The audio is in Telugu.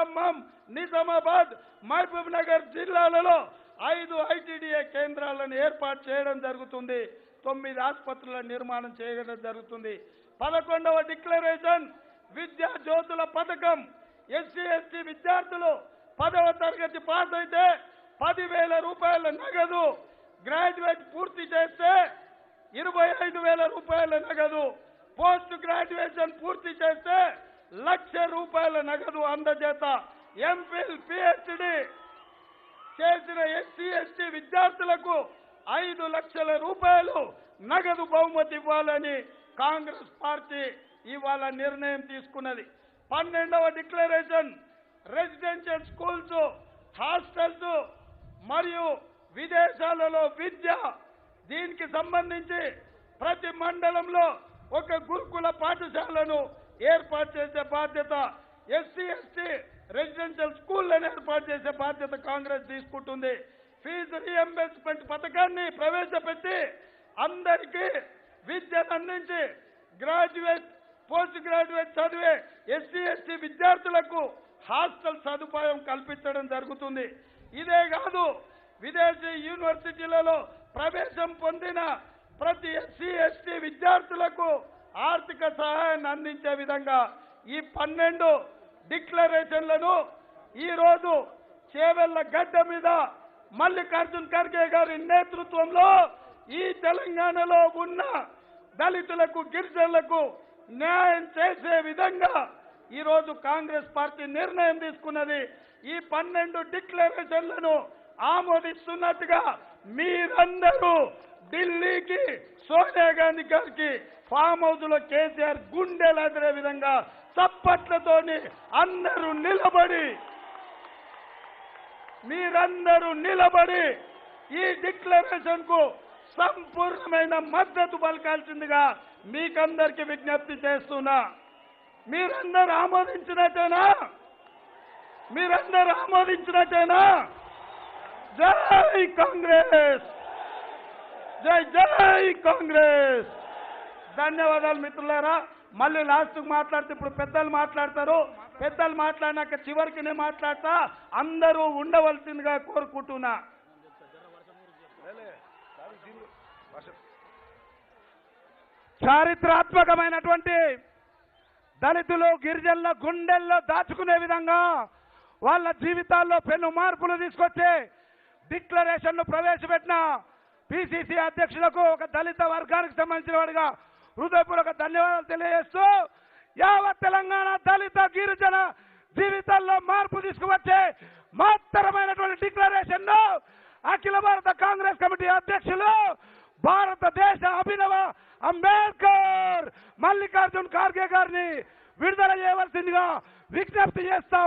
ఖమ్మం నిజామాబాద్ మహబూబ్ నగర్ జిల్లాలలో ఐదు ఐటీడీఏ కేంద్రాలను ఏర్పాటు చేయడం జరుగుతుంది. తొమ్మిది ఆసుపత్రుల నిర్మాణం చేయడం జరుగుతుంది. పదకొండవ డిక్లరేషన్ విద్యా జ్యోతుల పథకం ఎస్సీ ఎస్టీ విద్యార్థులు పదవ తరగతి పాస్ అయితే పదివేల రూపాయల నగదు. గ్రాడ్యుయేట్ పూర్తి చేస్తే ఇరవై ఐదు వేల రూపాయల నగదు. పోస్ట్ గ్రాడ్యుయేషన్ పూర్తి చేస్తే లక్ష రూపాయల నగదు అందజేత. ఎంఫిల్ పిహెచ్డి చేసిన ఎస్సీ ఎస్టీ విద్యార్థులకు ఐదు లక్షల రూపాయలు నగదు బహుమతి ఇవ్వాలని కాంగ్రెస్ పార్టీ ఇవాళ నిర్ణయం తీసుకున్నది. పన్నెండవ డిక్లరేషన్ రెసిడెన్షియల్ స్కూల్స్ హాస్టల్స్ మరియు విదేశాలలో విద్య. దీనికి సంబంధించి ప్రతి మండలంలో ఒక గురుకుల పాఠశాలను ఏర్పాటు చేసే బాధ్యత ఎస్సీ ఎస్టీ రెసిడెన్షియల్ స్కూళ్ళను ఏర్పాటు చేసే బాధ్యత కాంగ్రెస్ తీసుకుంటుంది. ఫీజు రీఎంబర్స్మెంట్ పథకాన్ని ప్రవేశపెట్టి అందరికీ విద్యను అందించి గ్రాడ్యుయేట్ పోస్ట్ గ్రాడ్యుయేట్ చదివే ఎస్సీ ఎస్టీ విద్యార్థులకు హాస్టల్ సదుపాయం కల్పించడం జరుగుతుంది. ఇదే కాదు విదేశీ యూనివర్సిటీలలో ప్రవేశం పొందిన ప్రతి ఎస్సీ ఎస్టీ విద్యార్థులకు ఆర్థిక సహాయాన్ని అందించే విధంగా ఈ పన్నెండు డిక్లరేషన్లను ఈరోజు చేవెళ్ళ గడ్డ మీద మల్లికార్జున్ ఖర్గే గారి నేతృత్వంలో ఈ తెలంగాణలో ఉన్న దళితులకు గిరిజనులకు న్యాయం చేసే విధంగా ఈరోజు కాంగ్రెస్ పార్టీ నిర్ణయం తీసుకున్నది. ఈ పన్నెండు డిక్లరేషన్లను ఆమోదిస్తున్నట్టుగా మీరందరూ ఢిల్లీకి సోనియా గాంధీ గారికి ఫామ్ హౌస్లో కేసీఆర్ గుండెలు అదిరే విధంగా చప్పట్లతోని అందరూ నిలబడి మీరందరూ నిలబడి ఈ డిక్లరేషన్కు సంపూర్ణమైన మద్దతు పలకాల్సిందిగా మీకందరికి విజ్ఞప్తి చేస్తున్నా. మీరందరూ ఆమోదించినట్టేనా? మీరందరూ ఆమోదించినట్టేనా? జై కాంగ్రెస్! జై జై కాంగ్రెస్! ధన్యవాదాలు మిత్రులారా. మళ్ళీ లాస్ట్కి మాట్లాడితే ఇప్పుడు పెద్దలు మాట్లాడతారు. పెద్దలు మాట్లాడినాక చివరికి నేను మాట్లాడతా. అందరూ ఉండవలసిందిగా కోరుకుంటున్నా. చారిత్రాత్మకమైనటువంటి దళితులు గిరిజనుల గుండెల్లో దాచుకునే విధంగా వాళ్ళ జీవితాల్లో పెను మార్పులు తీసుకొచ్చే డిక్లరేషన్ను ప్రవేశపెట్టిన పిసిసి అధ్యక్షులకు ఒక దళిత వర్గానికి సంబంధించిన వాడిగా హృదయపూర్వక ధన్యవాదాలు తెలియజేస్తూ యావత్ తెలంగాణ దళిత గిరిజన జీవితాల్లో మార్పు తీసుకువచ్చే మహత్తరమైనటువంటి డిక్లరేషన్ను అఖిల భారత కాంగ్రెస్ కమిటీ అధ్యక్షులు భారతదేశ అభినవ అంబేద్కర్ మల్లికార్జున్ ఖార్గే గారిని విడుదల చేయవలసిందిగా విజ్ఞప్తి చేస్తా